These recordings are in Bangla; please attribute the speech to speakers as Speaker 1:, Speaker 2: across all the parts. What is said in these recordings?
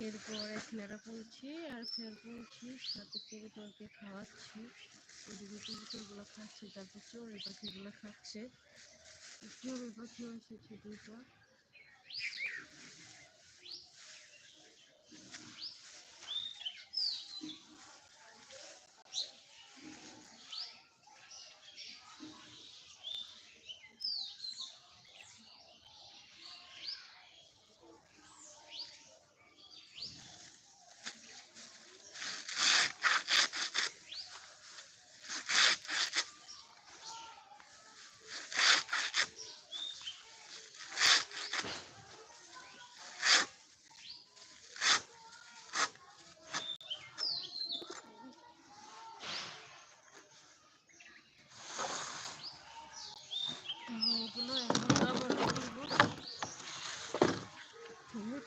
Speaker 1: এরপর এখানে পড়ছি আর ফের পড়ছি সাথে কবুতরকে খাওয়াচ্ছি। ওদিকে কবুতরগুলো খাচ্ছে, তারপর চড়ুই পাখিগুলো খাচ্ছে। চড়ুই পাখিও এসেছে দুটো এগুলো এখন আবার করব ফুট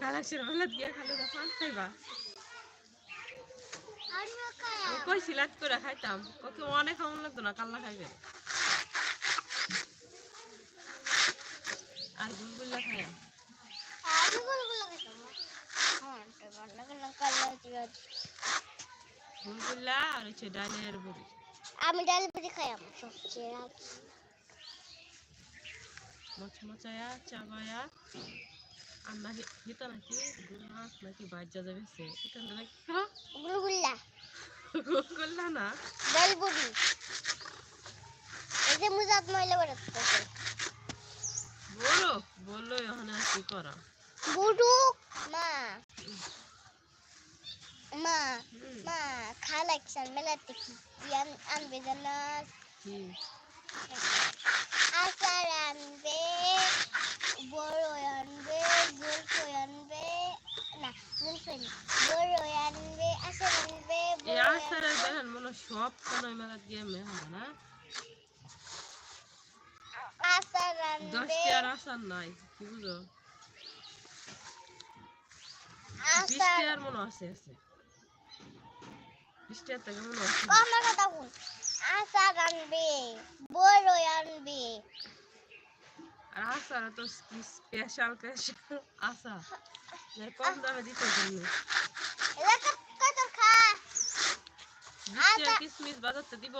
Speaker 1: কালেকশন মেলা গিয়ে খালি পান খাইবা। আমি কই করে খাইতাম ককে অনেক খাওয়ান লাগতো না কাল্লা খাইবে। আর গুলগুল্লা খাই গুলগুল্লা আর হচ্ছে ডালের বড়ি।
Speaker 2: আমি ডাল পুরি খাই আমার সবচেয়ে রাখি
Speaker 1: মচমচায়া চাবায়া। আমরা হিতা নাকি মাছ নাকি বাজ্যা যাবে সে? এটা নাকি
Speaker 2: গুলগুল্লা।
Speaker 1: গুলগুল্লা না?
Speaker 2: ডাল এই যে মুজাত মহিলা বেরোচ্ছে
Speaker 1: বলো বলল এখানে আর কি করা?
Speaker 2: বুড়ু মা। মা
Speaker 1: হুম,
Speaker 2: মা কালেকশন মেলাতে কি কি আনবে জানো? আচার আনবে বড় আনবে জলফই আনবে না জলফই না বড় আনবে আচার আনবে
Speaker 1: এই
Speaker 2: বড়
Speaker 1: আচারের দেখেন মনে সব কেন না।
Speaker 2: আচার আনবে।
Speaker 1: দশটি আর আচার নাই কি বুঝো? বিশটি আর মনে আছে। আছে বিশটি আর থেকে মনে আছে।
Speaker 2: আমার কথা শুন। আচার আনবে বড় আনবে।
Speaker 1: আর আচার তো স্পেশাল স্পেশাল যে কম দামে দিতে জন্য কিসমিস বাজারতে দিব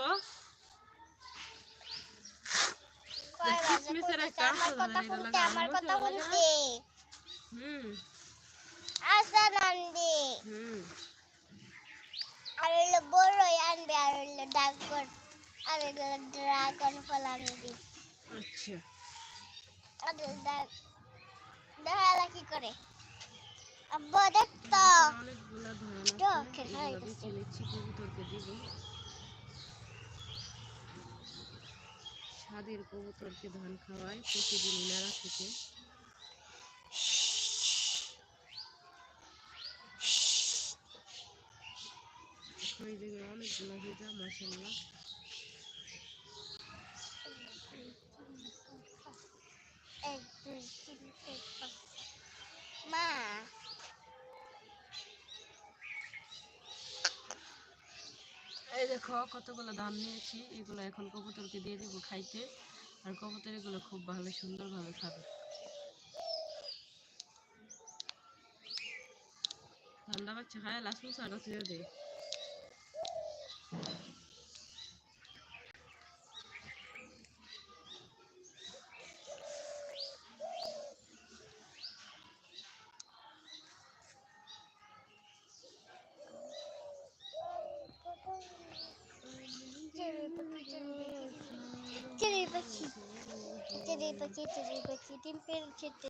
Speaker 1: কিসমিসের একটা
Speaker 2: আমার কথা। শুনতে
Speaker 1: হুম
Speaker 2: আচার আনবে
Speaker 1: হুম
Speaker 2: আর হলো বড় আনবে আর হলো ড্রাগন আর হলো ড্রাগন ফল আনবে
Speaker 1: আচ্ছা
Speaker 2: আর দেখা কি করে
Speaker 1: স্বাদের কবুতরকে ধান খাওয়াই প্রতিদিন মেলা থেকে। ওই জায়গায় অনেকগুলো ভিজা মশলা
Speaker 2: মা।
Speaker 1: এই দেখো, কতগুলো ধান নিয়েছি, এগুলো এখন কবুতরকে দিয়ে দিব খাইতে। আর কবুতর এগুলো খুব ভালো, সুন্দরভাবে খাবে। ঠান্ডা বাচ্চা খায় সারা ছেড়ে দে
Speaker 2: пакеты, четыре пакета, три пакета, температура